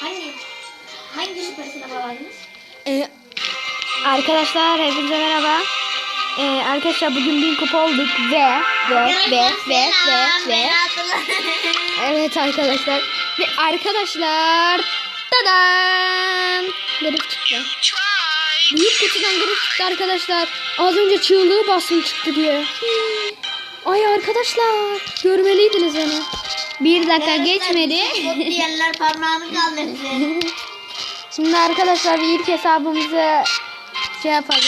Hangi hangi süpersine bağladınız? Ee, arkadaşlar hepinize merhaba. Ee, arkadaşlar bugün bin kupa olduk ve ve ve ve ve ve evet arkadaşlar ve arkadaşlar tadan garip çıktı. Büyük kutudan garip çıktı arkadaşlar. Az önce çığlığı bastım çıktı diye. Ay arkadaşlar görmeliydiniz beni. Bir dakika geçmedi. Bot diyenler parmağını kaldırsın. Şimdi arkadaşlar bir ilk hesabımızı şey yapalım.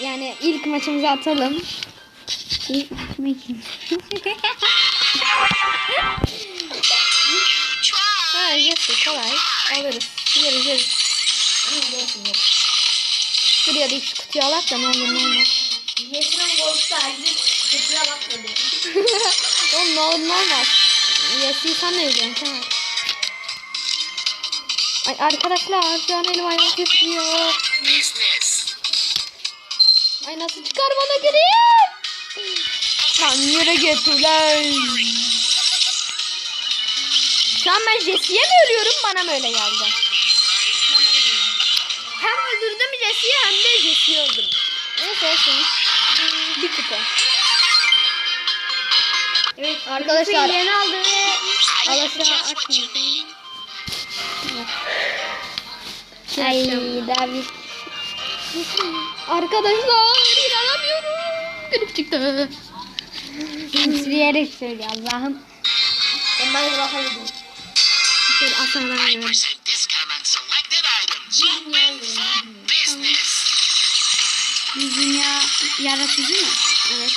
Yani ilk maçımızı atalım. İlk ha, yes, kolay. Alırız. Yeriz yeriz. Şuraya da şu kutuyu alak da ne olur ne olmaz. Yeşil'in golfta acı kutuya bak dedi. Oğlum ne olur ne olmaz. Yes'i sen ne biliyorsun Kemal? Ay arkadaşlar şu an elim ayağım titriyor. Ay nasıl çıkar bana gireyim? Lan yere git ulan. Şu an ben Jesse'ye mi ölüyorum bana mı öyle geldi? Hem öldürdüm Jesse'yi hem de Jesse'yi öldürdüm. Neyse olsun. Bir kupa. Evet Arkadaşlar. yeni aldı ve Alaşağı açmayın. Ay bir. Arkadaşlar inanamıyorum. Grip çıktı. Titreyerek söylüyor Allah'ım. ben bana bakalım. Şöyle aşağıdan alıyorum. 10% discount on selected items. Business. Bir dünya yaratıcı mı? Evet.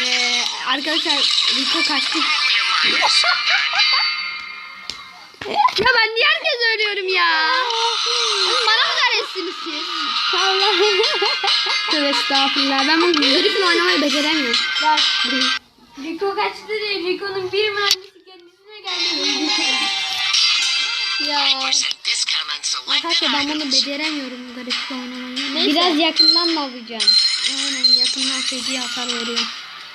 Ve arkadaşlar Rico kaçtı. Ya ben niye herkes ölüyorum ya? Bana mı kahretsin siz? Allah. Tövbe estağfurullah. Ben bu grifle oynamayı beceremiyorum. Bak. Rico kaçtı diye Rico'nun bir mühendisi kendisine geldi. Ya. 10% discount on selected Arkadaşlar ben bunu beceremiyorum grifle oynamayı. Biraz yakından da alacağım. Aynen yakından feci hasar veriyor.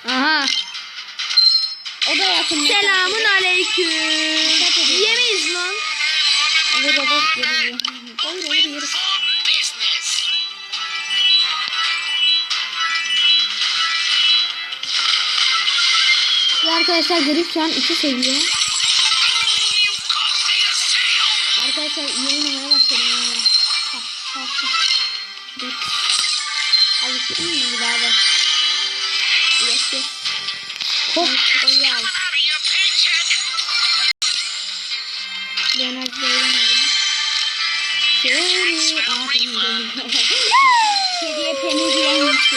Aha. O da yakın. Selamun aleyküm. Yemeyiz lan. Olur olur yeriz. Olur olur yeriz. Arkadaşlar grif şu an 2 seviye. You've caused a sale. Arkadaşlar iyi Your paycheck. Leonard Bey'den aldım. Seni aldım. Kediye peni diyenmişti.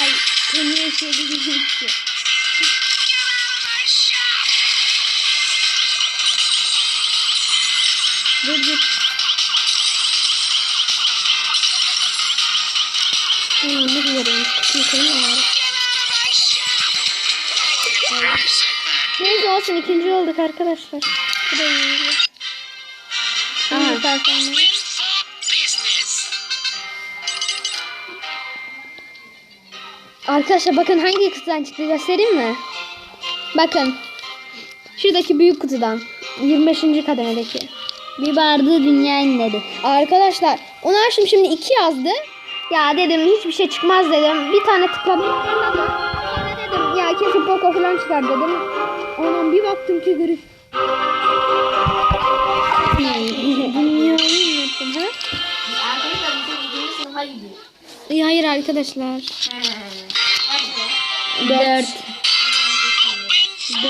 Ay peniye kedi shop. Dur dur. Hmm, ne güzel Kutuyu koyayım olsun ikinci olduk arkadaşlar. Bu da iyi. Performans. Arkadaşlar bakın hangi kutudan çıktı göstereyim mi? Bakın. Şuradaki büyük kutudan. 25. kademedeki. Bir bardı dünya inledi. Arkadaşlar onu açtım şimdi 2 yazdı. Ya dedim hiçbir şey çıkmaz dedim. Bir tane tıkladım. Ya kesin Poco falan çıkar dedim. Ondan bir baktım ki grif. İyi hayır arkadaşlar. 4.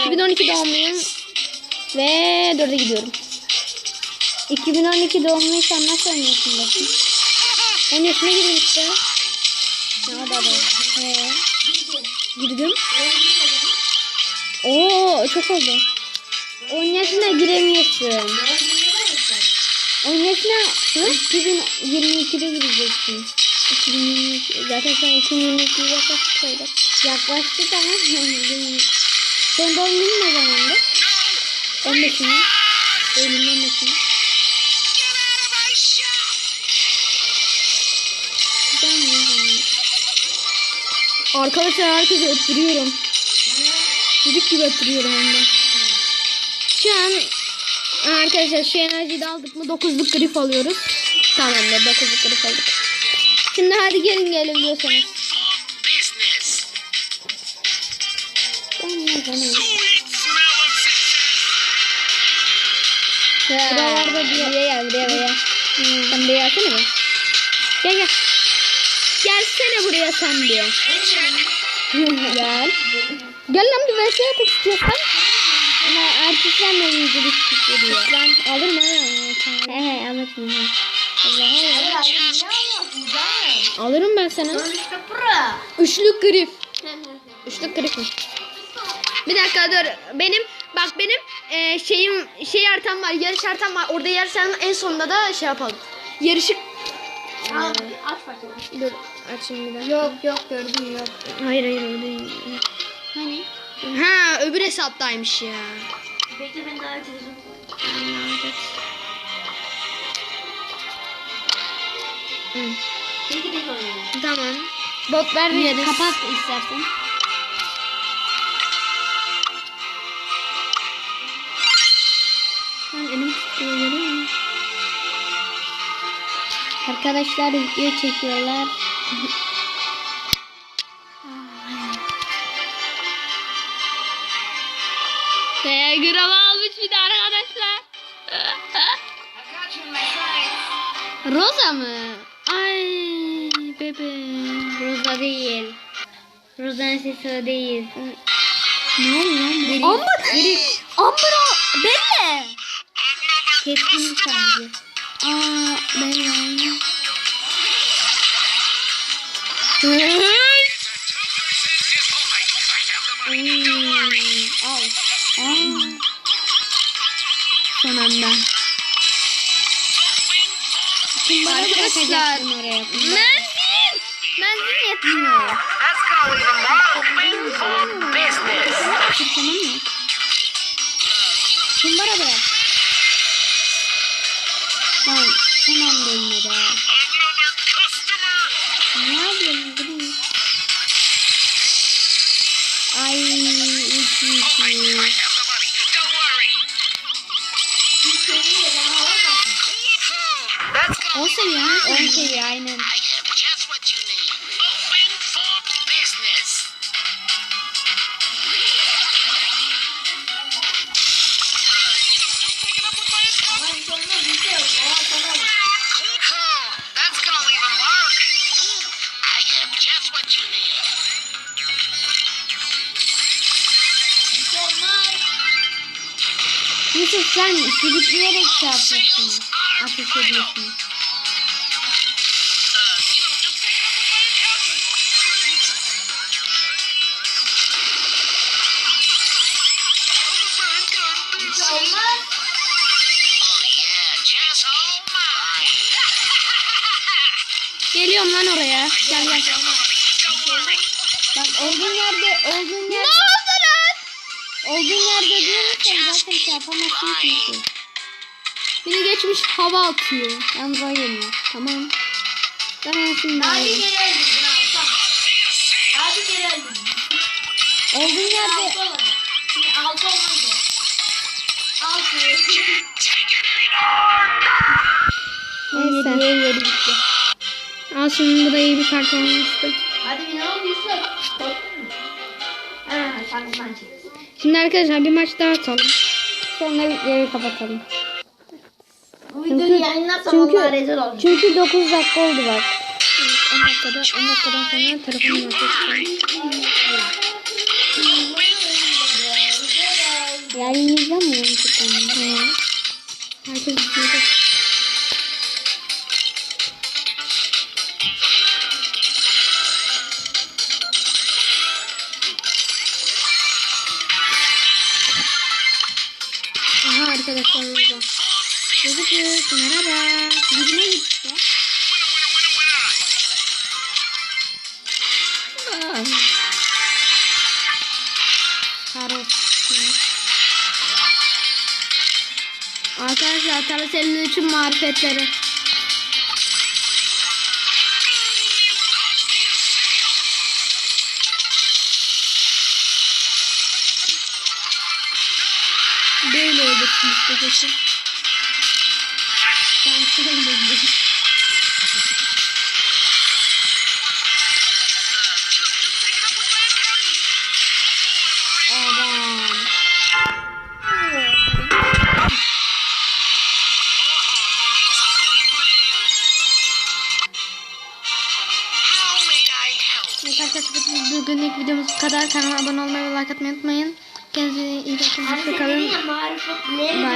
2012 doğumluyum ve 4'e gidiyorum. 2012 doğumluysan nasıl oynuyorsun bakayım? 10 yaşına girdim işte. Ne kadar girdim. Oo çok oldu. 10 yaşına giremiyorsun. 10 yaşına Hı? 2022'de gireceksin. 2022 zaten sen 2022 yaklaştık. Yaklaştık ama sen doğum günün ne zamandı? 15'inin. Eylül 15'inin. Arkadaşlar herkese öptürüyorum. Çocuk gibi öptürüyorum hem de. Şu an Arkadaşlar şu enerjiyi de aldık mı 9'luk grif alıyoruz. Tamamdır 9'luk grif aldık. Şimdi hadi gelin gelin diyorsanız. Buralarda buraya gel buraya buraya. Sen buraya gelsene be. Gel gel. Gelsene buraya sen bir. gel. Gel lan bir vs yapmak istiyorsan. Ama artistlerle ilgili bir şey diyor. Ben alır mı? He he alırsın. he. Allah'a Alırım ben sana. Üçlük grif. Üçlük grif mi? Bir dakika dur. Benim bak benim e, şeyim şey haritam var. Yarış haritam var. Orada yarış haritanın en sonunda da şey yapalım. Yarışı Aç bakalım. dur açayım bir dakika. Yok yok gördüm yok. Hayır hayır öyle değil. Hani? Ha öbür hesaptaymış ya. Bekle ben daha açacağım. Hı, Peki de koyayım. Tamam. Botlar yeriz. Kapat istersen. Şu an elim tutuyor görüyor musun? Arkadaşlar video çekiyorlar. Eee grava almış bir de arkadaşlar. Roza mı? Ay bebe. Roza değil. Roza'nın sesi o değil. Ne oluyor lan? Amber. Amber o. Belle. Keskin sence. Aa Belle. Al. Aa. Son anda. Open for Arkadaşlar. Menzil. Menzil yetmiyor. Gonna leave them all open for business. Tamam mı? Kumbara bırak. Tamam. Ha. Another customer. Ne yapıyorsun? Durun. Ay. iki iki. On seviye ha? On seviye aynen. Yusuf sen sürükleyerek şey yapıyorsun. Ateş ediyorsun. Geliyorum lan oraya. Gel gel. Bak olduğun yerde olduğun yerde. Olduğun yerde durursan zaten şey yapamazsın şey. Beni geçmiş hava atıyor. Yalnız o geliyor. Tamam. Ben şimdi Hadi alayım. geri öldürdün Altan. Hadi geri öldürdün. Olduğun Şimdi yerde altı olmadı. Şimdi altı olmadı. Altı. Neyse. yeri gitti. Al şimdi burayı bir performanstı. Hadi bir ne oldu Yusuf? Korktun mu? Ha, şarkıdan çık. Şimdi arkadaşlar bir maç daha atalım. Sonra videoyu kapatalım. Bu videoyu yayınlarsam Allah rezil olacak. çünkü 9 dakika oldu bak. 10 dakikada 10 dakikadan sonra telefonum açacağım. Yayınlayacağım mı. Herkes. Aha Çocuk merhaba. Yüzüme gitti. Aa. Karot. Arkadaşlar Tarasel'in için marifetleri. Böyle öldürsün işte geçin. Ben söyledim. Arkadaşlar bugünlük videomuz bu kadar. Kanalıma abone olmayı ve like atmayı unutmayın. Kendinize iyi bakın. Hoşçakalın. Bye.